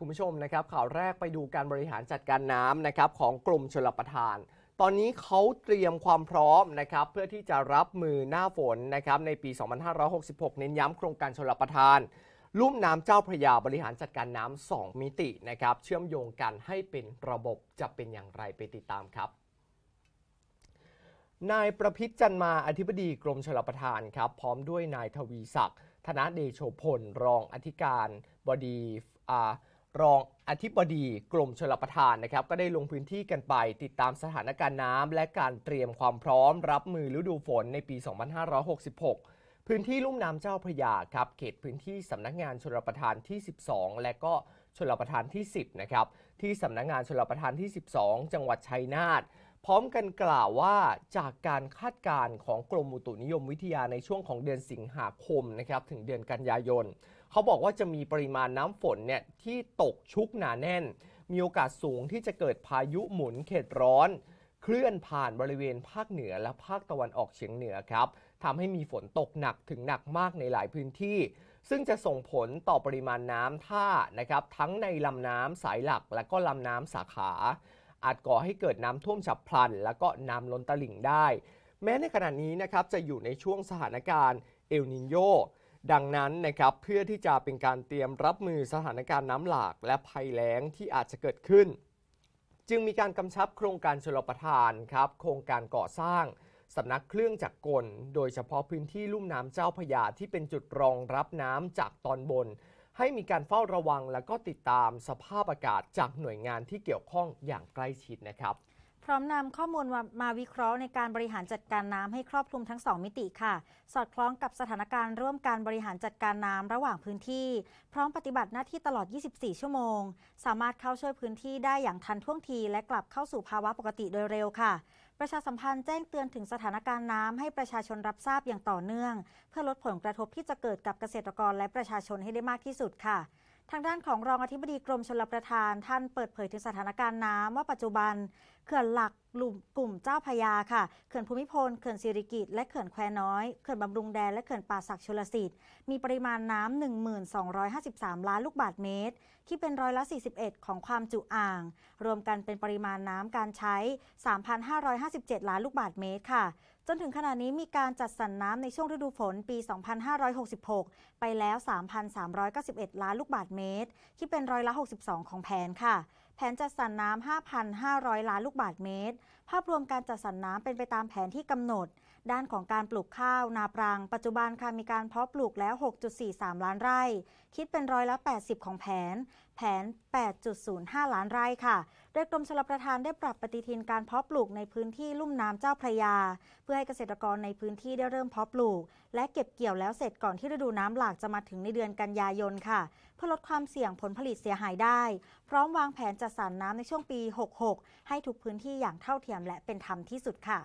คุณผู้ชมนะครับข่าวแรกไปดูการบริหารจัดการน้ำนะครับของกรมชลประทาน ตอนนี้เขาเตรียมความพร้อมนะครับเพื่อที่จะรับมือหน้าฝนนะครับในปี 2566 เน้นย้ำโครงการชลประทาน ลุ่มน้ำเจ้าพระยาบริหารจัดการน้ำสองมิตินะครับเชื่อมโยงกันให้เป็นระบบจะเป็นอย่างไรไปติดตามครับนายประพิษจันมาอธิบดีกรมชลประทานครับพร้อมด้วยนายทวีศักดิ์ธนเดโชพลรองอธิการบดีอ่า รองอธิบดีกรมชลประทานนะครับก็ได้ลงพื้นที่กันไป ติดตามสถานการณ์น้ำและการเตรียมความพร้อม รับมือฤดูฝนในปี 2566 พื้นที่ลุ่มน้ำเจ้าพระยาครับเขตพื้นที่สำนักงานชลประทานที่ 12 และก็ชลประทานที่ 10 นะครับ ที่สำนักงานชลประทานที่ 12 จังหวัดชัยนาท พร้อมกันกล่าวว่าจากการคาดการณ์ของกรมอุตุนิยมวิทยาในช่วงของเดือนสิงหาคมนะครับถึงเดือนกันยายน เขาบอกว่าจะมีปริมาณน้ำฝนเนี่ยที่ตกชุกหนาแน่น มีโอกาสสูงที่จะเกิดพายุหมุนเขตร้อน เคลื่อนผ่านบริเวณภาคเหนือและภาคตะวันออกเฉียงเหนือครับทำให้มีฝนตกหนักถึงหนักมากในหลายพื้นที่ ซึ่งจะส่งผลต่อปริมาณน้ำท่านะครับทั้งในลำน้ำสายหลักและก็ลำน้ำสาขา อาจก่อให้เกิดน้ำท่วมฉับพลัน แล้วก็น้ำล้นตลิ่งได้ แม้ในขณะนี้นะครับจะอยู่ในช่วงสถานการณ์เอลนิโยดังนั้นนะครับเพื่อที่จะเป็นการเตรียมรับมือสถานการณ์น้ำหลากและภัยแล้งที่อาจจะเกิดขึ้น จึงมีการกำชับโครงการชลประทานครับโครงการก่อสร้างสำนักเครื่องจักรกล โดยเฉพาะพื้นที่ลุ่มน้ำเจ้าพยาที่เป็นจุดรองรับน้ำจากตอนบน ให้มีการเฝ้าระวังและก็ติดตามสภาพอากาศจากหน่วยงานที่เกี่ยวข้องอย่างใกล้ชิดนะครับ พร้อมนำข้อมูลมามาวิเคราะห์ในการบริหารจัดการน้ำให้ครอบคลุมทั้ง 2 มิติค่ะ สอดคล้องกับสถานการณ์ร่วมการบริหารจัดการน้ำระหว่างพื้นที่ พร้อมปฏิบัติหน้าที่ตลอด 24 ชั่วโมง สามารถเข้าช่วยพื้นที่ได้อย่างทันท่วงที และกลับเข้าสู่ภาวะปกติโดยเร็วค่ะ ประชาสัมพันธ์แจ้งเตือนถึงสถานการณ์น้ำให้ประชาชนรับทราบอย่างต่อเนื่อง เพื่อลดผลกระทบที่จะเกิดกับเกษตรกรและประชาชนให้ได้มากที่สุดค่ะ ทางด้านของรองอธิบดีกรมชลประทาน ท่านเปิดเผยถึงสถานการณ์น้ำว่าปัจจุบันเขื่อนหลักกลุ่มกลุ่มเจ้าพยาค่ะเขื่อนภูมิพลเขื่อนสิริกิตและเขื่อนแควน้อยเขื่อนบำรุงแดนและเขื่อนป่าศักดิ์ชลสิทธิ์มีปริมาณน้ำ1253 ล้านลูกบาศก์เมตร ที่เป็นร้อยละ 41 ของความจุอ่าง รวมกันเป็นปริมาณน้ำการใช้ 3,557 ล้านลูกบาศก์เมตรค่ะ จนถึงขณะนี้มีการจัดสรรน้ำในช่วงฤดูฝนปี 2566 ไปแล้ว 3,391 ล้านลูกบาทเมตรที่เป็นร้อยละ 62 ของแผนค่ะ แผนจัดสรรน้ำ 5,500 ล้านลูกบาศก์เมตร ภาพรวมการจัดสรรน้ำเป็นไปตามแผนที่กำหนด ด้านของการปลูกข้าว นาปรังปัจจุบันค่ะมีการเพาะปลูกแล้ว 6.43 ล้านไร่ คิดเป็นร้อยละ 80 ของแผน แผน 8.05 ล้านไร่ค่ะ โดยกรมชลประทานได้ปรับปฏิทินการเพาะปลูกในพื้นที่ลุ่มน้ำเจ้าพระยา เพื่อให้เกษตรกรในพื้นที่ได้เริ่มเพาะปลูกและเก็บเกี่ยวแล้วเสร็จก่อนที่ฤดูน้ำหลากจะมาถึงในเดือนกันยายนค่ะ เพื่อลดความเสี่ยงผลผลิตเสียหายได้ พร้อมวางแผนจัดสรรน้ำในช่วงปี 66 ให้ทุกพื้นที่อย่างเท่าเทียมและเป็นธรรมที่สุดค่ะ